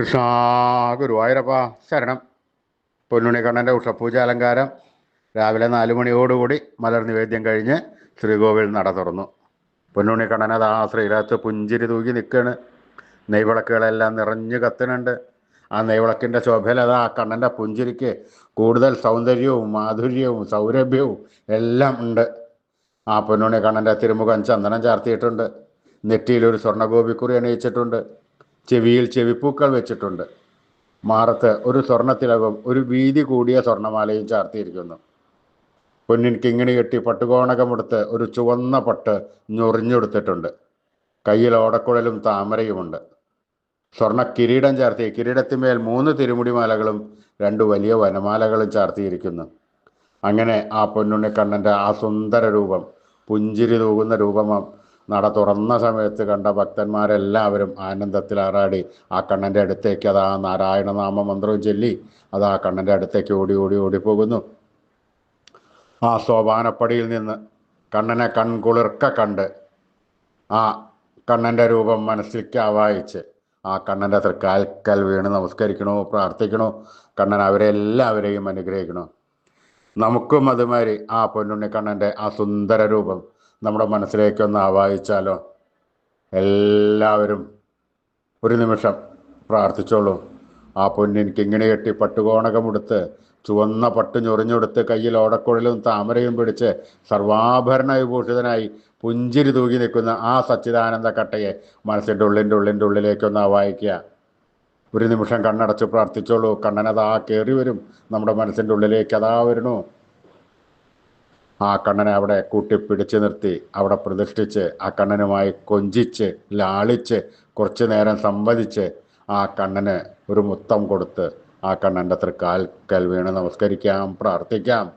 കൃഷ്ണ ഗുരുവായൂരപ്പ ശരണം. പൊന്നുണിക്കണ്ണന്റെ ഉഷപൂജ അലങ്കാരം രാവിലെ നാല് മണിയോടുകൂടി മലർ നിവേദ്യം കഴിഞ്ഞ് ശ്രീകോവിൽ നട തുറന്നു. പൊന്നുണിക്കണ്ണൻ അത് ആ ശ്രീരാത്ത് പുഞ്ചിരി തൂക്കി നിൽക്കുകയാണ് നെയ്വിളക്കുകളെല്ലാം നിറഞ്ഞു കത്തുന്നുണ്ട്. ആ നെയ്വിളക്കിന്റെ ശോഭയിൽ അത് ആ കണ്ണന്റെ പുഞ്ചിരിക്ക് കൂടുതൽ സൗന്ദര്യവും മാധുര്യവും സൗരഭ്യവും എല്ലാം ഉണ്ട്. ആ പൊന്നുണിക്കണ്ണന്റെ തിരുമുഖം ചന്ദനം ചാർത്തിയിട്ടുണ്ട്. നെറ്റിയിൽ ഒരു സ്വർണഗോപിക്കുറി അണിയിച്ചിട്ടുണ്ട്. ചെവിയിൽ ചെവിപ്പൂക്കൾ വെച്ചിട്ടുണ്ട്. മാറത്ത് ഒരു സ്വർണത്തിലകും ഒരു വീതി കൂടിയ സ്വർണമാലയും ചാർത്തിയിരിക്കുന്നു. പൊന്നിൻ കിങ്ങിണി കെട്ടി പട്ടുകോണകമെടുത്ത് ഒരു ചുവന്ന പട്ട് ഞൊറിഞ്ഞെടുത്തിട്ടുണ്ട്. കയ്യിൽ ഓടക്കുഴലും താമരയുമുണ്ട്. സ്വർണ കിരീടം ചാർത്തി കിരീടത്തിന്മേൽ മൂന്ന് തിരുമുടിമാലകളും രണ്ട് വലിയ വനമാലകളും ചാർത്തിയിരിക്കുന്നു. അങ്ങനെ ആ പൊന്നുണ്ണിക്കണ്ണന്റെ ആ സുന്ദര രൂപം പുഞ്ചിരി തൂകുന്ന രൂപമാം നട തുറന്ന സമയത്ത് കണ്ട ഭക്തന്മാരെല്ലാവരും ആനന്ദത്തിൽ ആറാടി. ആ കണ്ണന്റെ അടുത്തേക്ക് അത് ആ നാരായണനാമ മന്ത്രവും ചൊല്ലി. അത് ആ കണ്ണന്റെ അടുത്തേക്ക് ഓടി ഓടി ഓടിപ്പോകുന്നു ആ സോപാനപ്പടിയിൽ നിന്ന് കണ്ണനെ കൺകുളിർക്ക കണ്ട് ആ കണ്ണന്റെ രൂപം മനസ്സിലേക്ക് ആവായിച്ച് ആ കണ്ണന്റെ തൃക്കാൽക്കൽ വീണ് നമസ്കരിക്കണോ പ്രാർത്ഥിക്കണോ? കണ്ണൻ അവരെ എല്ലാവരെയും അനുഗ്രഹിക്കണോ? നമുക്കും അതുമാതിരി ആ പൊന്നുണ്ണി കണ്ണന്റെ ആ സുന്ദര രൂപം നമ്മുടെ മനസ്സിലേക്കൊന്ന് ആവാഹിച്ചാലോ? എല്ലാവരും ഒരു നിമിഷം പ്രാർത്ഥിച്ചോളൂ. ആ പൊന്നെനിക്ക് ഇങ്ങനെ കെട്ടി പട്ടുകോണകമെടുത്ത് ചുവന്ന പട്ട് ഞൊറിഞ്ഞെടുത്ത് കയ്യിൽ ഓടക്കുഴലും താമരയും പിടിച്ച് സർവാഭരണ വിഭൂഷിതനായി പുഞ്ചിരി തൂകി നിൽക്കുന്ന ആ സച്ചിദാനന്ദ കട്ടയെ മനസ്സിന്റെ ഉള്ളിന്റെ ഉള്ളിന്റെ ഉള്ളിലേക്കൊന്ന് ആവാഹിക്കുക. ഒരു നിമിഷം കണ്ണടച്ച് പ്രാർത്ഥിച്ചോളൂ. കണ്ണനതാ കയറി വരും. നമ്മുടെ മനസ്സിന്റെ ഉള്ളിലേക്ക് അതാ വരുന്നു. ആ കണ്ണനെ അവിടെ കൂട്ടി പിടിച്ചു നിർത്തി. അവിടെ പ്രതിഷ്ഠിച്ച് ആ കണ്ണനുമായി കൊഞ്ചിച്ച് ലാളിച്ച് കുറച്ചു നേരം സംവദിച്ച് ആ കണ്ണന് ഒരു മുത്തം കൊടുത്ത് ആ കണ്ണന്റെ തൃക്കാൽക്കൽ വീണ് നമസ്കരിക്കാം പ്രാർത്ഥിക്കാം.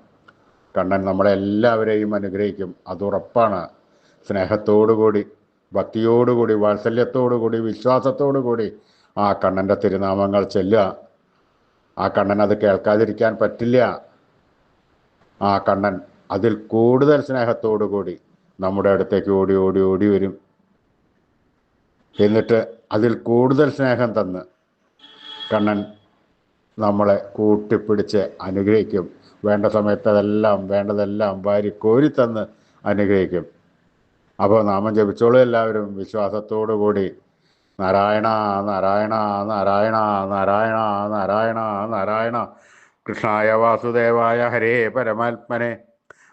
കണ്ണൻ നമ്മളെല്ലാവരെയും അനുഗ്രഹിക്കും. അതുറപ്പാണ് സ്നേഹത്തോടുകൂടി ഭക്തിയോടുകൂടി വാത്സല്യത്തോടുകൂടി വിശ്വാസത്തോടുകൂടി ആ കണ്ണന്റെ തിരുനാമങ്ങൾ ചെല്ലുക. ആ കണ്ണൻ അത് കേൾക്കാതിരിക്കാൻ പറ്റില്ല. ആ കണ്ണൻ അതിൽ കൂടുതൽ സ്നേഹത്തോടു കൂടി നമ്മുടെ അടുത്തേക്ക് ഓടി ഓടി ഓടി വരും. എന്നിട്ട് അതിൽ കൂടുതൽ സ്നേഹം തന്ന് കണ്ണൻ നമ്മളെ കൂട്ടിപ്പിടിച്ച് അനുഗ്രഹിക്കും. വേണ്ട സമയത്ത് അതെല്ലാം വേണ്ടതെല്ലാം വാരി തന്ന് അനുഗ്രഹിക്കും. അപ്പോൾ നാമം ജപിച്ചോളൂ എല്ലാവരും. വിശ്വാസത്തോടു കൂടി നാരായണ നാരായണ നാരായണ നാരായണ നാരായണ നാരായണ. കൃഷ്ണായ വാസുദേവായ ഹരേ പരമാത്മനെ.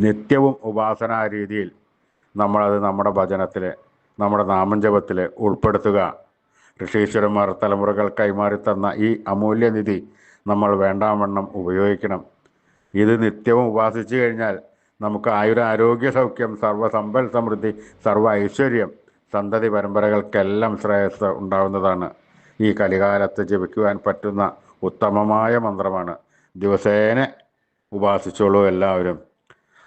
നിത്യവും ഉപാസനാ രീതിയിൽ നമ്മളത് നമ്മുടെ ഭജനത്തിൽ നമ്മുടെ നാമഞ്ചപത്തിൽ ഉൾപ്പെടുത്തുക. ഋഷീശ്വരന്മാർ തലമുറകൾ കൈമാറി തന്ന ഈ അമൂല്യനിധി നമ്മൾ വേണ്ടാവണ്ണം ഉപയോഗിക്കണം. ഇത് നിത്യവും ഉപാസിച്ചു കഴിഞ്ഞാൽ നമുക്ക് ആയുര ആരോഗ്യ സൗഖ്യം സർവസമ്പൽ സമൃദ്ധി സർവ ഐശ്വര്യം സന്തതി പരമ്പരകൾക്കെല്ലാം ശ്രേയസ് ഉണ്ടാവുന്നതാണ്. ഈ കലികാലത്ത് ജപിക്കുവാൻ പറ്റുന്ന ഉത്തമമായ മന്ത്രമാണ്. ദിവസേന ഉപാസിച്ചോളൂ എല്ലാവരും.